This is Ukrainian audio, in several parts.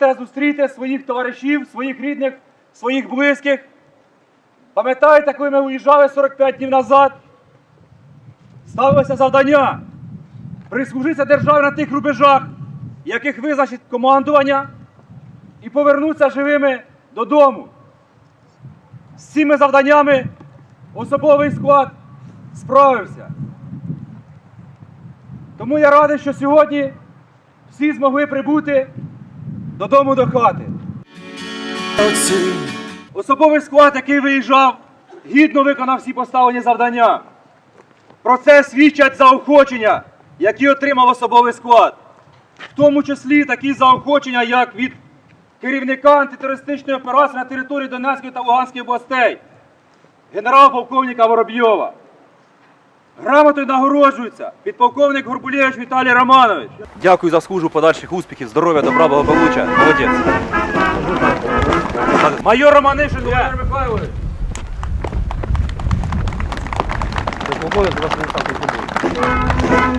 можете зустріти своїх товаришів, своїх рідних, своїх близьких. Пам'ятаєте, коли ми уїжджали 45 днів назад, ставилося завдання прислужитися державі на тих рубежах, яких визначить командування, і повернутися живими додому. З цими завданнями особовий склад справився. Тому я радий, що сьогодні всі змогли прибути додому до хати. Особовий склад, який виїжджав, гідно виконав всі поставлені завдання. Про це свідчать заохочення, які отримав особовий склад. В тому числі такі заохочення, як від керівника антитерористичної операції на території Донецької та Луганської областей, генерал-полковника Воробйова. Грамотою нагороджується підполковник Горбулєвич Віталій Романович. Дякую за службу, подальших успіхів, здоров'я, добра, благополуччя. Молодець. Майор Романишин Володимир Михайлович.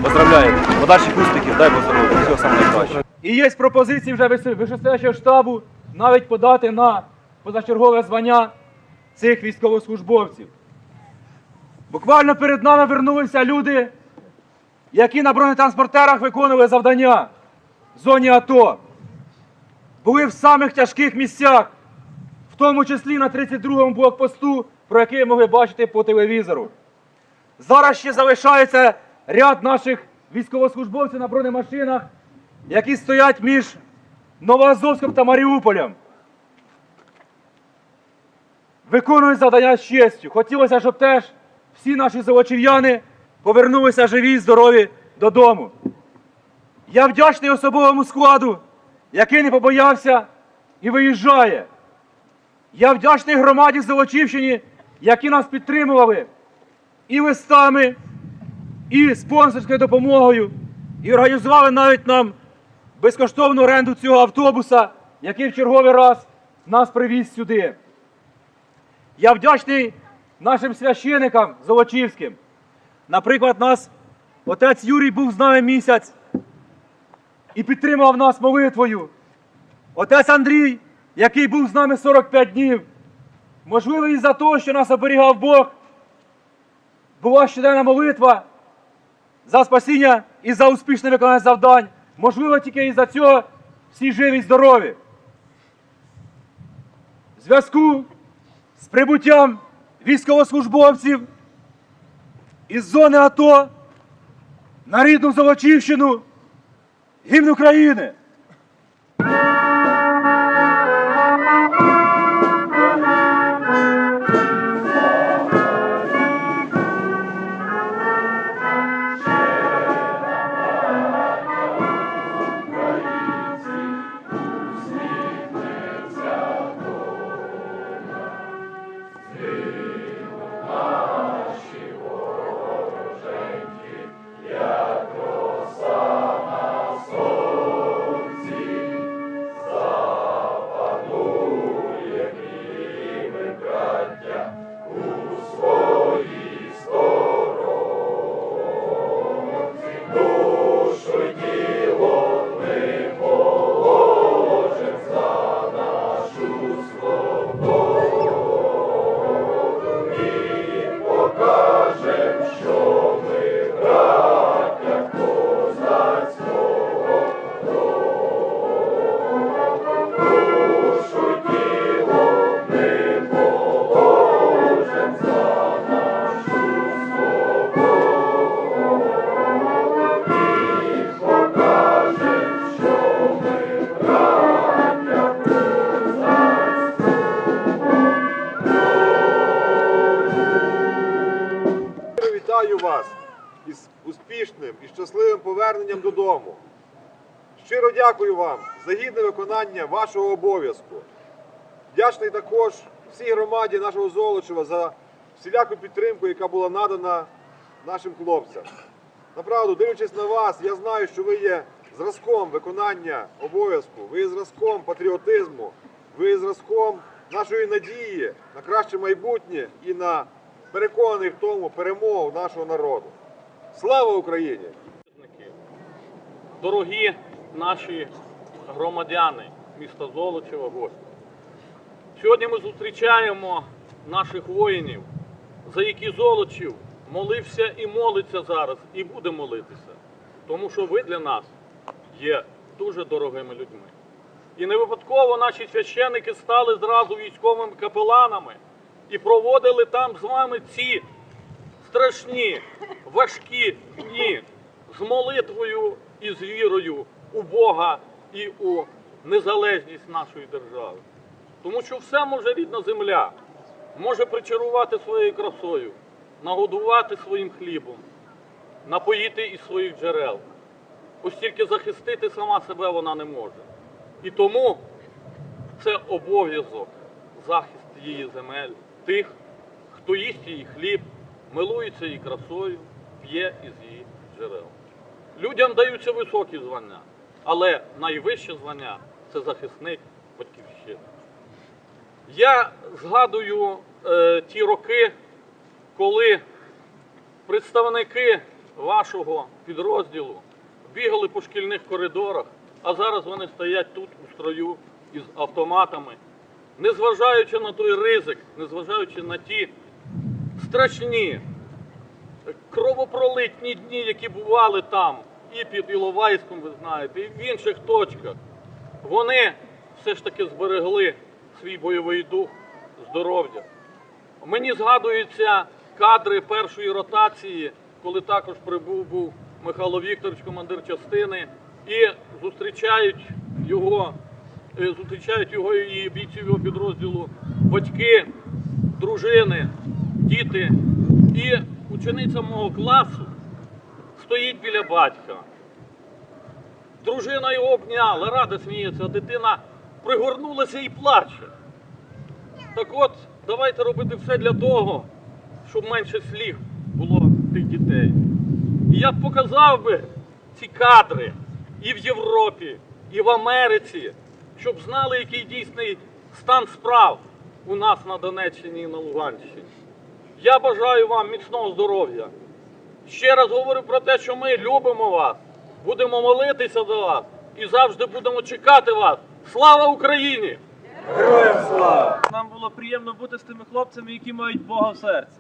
Поздравляю. Подальших успіхів, дай Бог здоров'я. Всього самого найкращого. І є пропозиції вже вище- штабу навіть подати на позачергове звання цих військовослужбовців. Буквально перед нами вернулися люди, які на бронетранспортерах виконували завдання в зоні АТО. Були в самих тяжких місцях, в тому числі на 32-му блокпосту, про який могли бачити по телевізору. Зараз ще залишається ряд наших військовослужбовців на бронемашинах, які стоять між Новоазовськом та Маріуполем. Виконують завдання з честю. Хотілося, щоб теж всі наші золочів'яни повернулися живі і здорові додому. Я вдячний особовому складу, який не побоявся і виїжджає. Я вдячний громаді Золочівщині, які нас підтримували і листами, і спонсорською допомогою, і організували навіть нам безкоштовну оренду цього автобуса, який в черговий раз нас привіз сюди. Я вдячний нашим священикам Золочівським. Наприклад, нас отець Юрій був з нами місяць і підтримав нас молитвою. Отець Андрій, який був з нами 45 днів, можливо, із-за того, що нас оберігав Бог, була щоденна молитва за спасіння і за успішне виконання завдань. Можливо, тільки із-за цього всі живі й здорові. В зв'язку з прибуттям військовослужбовців із зони АТО на рідну Золочівщину гімн України. Із успішним і щасливим поверненням додому. Щиро дякую вам за гідне виконання вашого обов'язку. Вдячний також всій громаді нашого Золочева за всіляку підтримку, яка була надана нашим хлопцям. Направду, дивлячись на вас, я знаю, що ви є зразком виконання обов'язку, ви є зразком патріотизму, ви є зразком нашої надії на краще майбутнє і на переконаний в тому перемогу нашого народу. Слава Україні! Дорогі наші громадяни, міста Золочева гості. Сьогодні ми зустрічаємо наших воїнів, за які Золочів молився і молиться зараз, і буде молитися. Тому що ви для нас є дуже дорогими людьми. І не випадково наші священники стали зразу військовими капеланами і проводили там з вами ці страшні, важкі дні з молитвою і з вірою у Бога і у незалежність нашої держави. Тому що все може рідна земля, може причарувати своєю красою, нагодувати своїм хлібом, напоїти із своїх джерел. Ось тільки захистити сама себе вона не може. І тому це обов'язок захист її земель, тих, хто їсть її хліб, милується її красою, п'є із її джерел. Людям даються високі звання, але найвище звання це захисник батьківщини. Я згадую е, ті роки, коли представники вашого підрозділу бігали по шкільних коридорах, а зараз вони стоять тут у строю із автоматами, незважаючи на той ризик, незважаючи на ті страшні кровопролитні дні, які бували там, і під Іловайськом, ви знаєте, і в інших точках, вони все ж таки зберегли свій бойовий дух, здоров'я. Мені згадуються кадри першої ротації, коли також прибув був Михайло Вікторович, командир частини, і зустрічають його, е, зустрічають його і бійців його підрозділу батьки, дружини, діти. І учениця мого класу стоїть біля батька. Дружина його обняла, рада сміється, а дитина пригорнулася і плаче. Так от, давайте робити все для того, щоб менше слів було тих дітей. І я б показав би ці кадри і в Європі, і в Америці, щоб знали, який дійсний стан справ у нас на Донеччині і на Луганщині. Я бажаю вам міцного здоров'я. Ще раз говорю про те, що ми любимо вас, будемо молитися за вас і завжди будемо чекати вас. Слава Україні! Героям слава! Нам було приємно бути з тими хлопцями, які мають Бога в серці.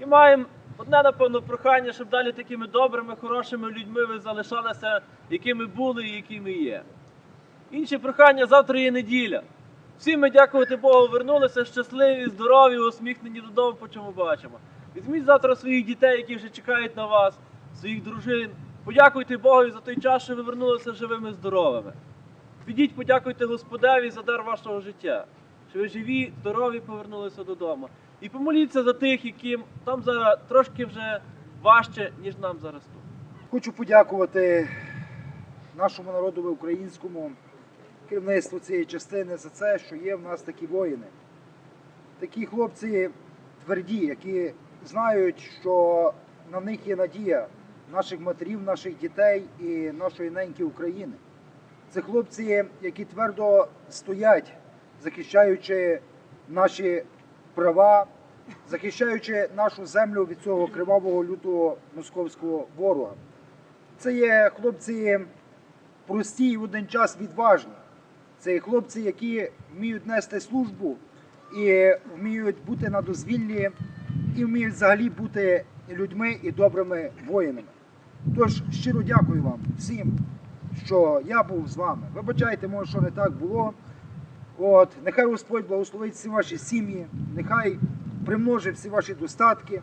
І маємо одне, напевно, прохання, щоб далі такими добрими, хорошими людьми ви залишалися, якими були і якими є. Інше прохання завтра є неділя. Всі ми, дякувати Богу, вернулися щасливі, здорові, усміхнені додому, по чому бачимо. Візьміть завтра своїх дітей, які вже чекають на вас, своїх дружин. Подякуйте Богові за той час, що ви вернулися живими, здоровими. Підіть, подякуйте Господеві за дар вашого життя, що ви живі, здорові повернулися додому. І помоліться за тих, яким там зараз трошки вже важче, ніж нам зараз тут. Хочу подякувати нашому народу українському керівництву цієї частини за це, що є в нас такі воїни. Такі хлопці тверді, які знають, що на них є надія наших матерів, наших дітей і нашої неньки України. Це хлопці, які твердо стоять, захищаючи наші права, захищаючи нашу землю від цього кривавого лютого московського ворога. Це є хлопці прості і в один час відважні. Це є хлопці, які вміють нести службу і вміють бути на дозвіллі, і вміють взагалі бути людьми і добрими воїнами. Тож щиро дякую вам всім, що я був з вами. Вибачайте, може, що не так було. От, нехай Господь благословить всі ваші сім'ї, нехай примножить всі ваші достатки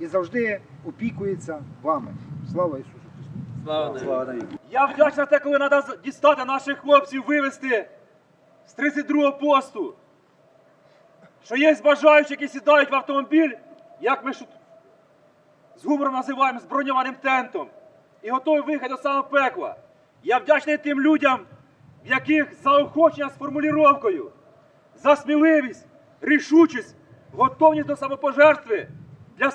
і завжди опікується вами. Слава Ісусу Христу! Слава Я вдячний те, коли треба дістати наших хлопців, вивезти з 32-го посту. Що є бажаючі, які сідають в автомобіль, як ми ж з гумором називаємо, з броньованим тентом. І готові виїхати до самого пекла. Я вдячний тим людям, в яких заохочення з формуліровкою, за сміливість, рішучість, готовність до самопожертви для,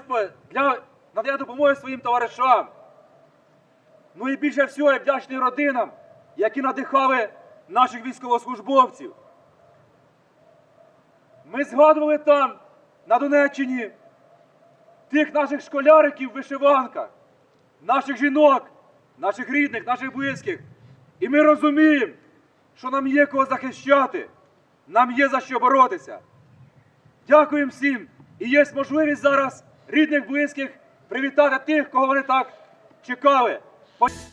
для надання допомоги своїм товаришам. Ну і більше всього я вдячний родинам, які надихали наших військовослужбовців. Ми згадували там, на Донеччині, тих наших школяриків в вишиванках, наших жінок, наших рідних, наших близьких. І ми розуміємо, що нам є кого захищати, нам є за що боротися. Дякуємо всім. І є можливість зараз рідних, близьких привітати тих, кого вони так чекали. 뭐...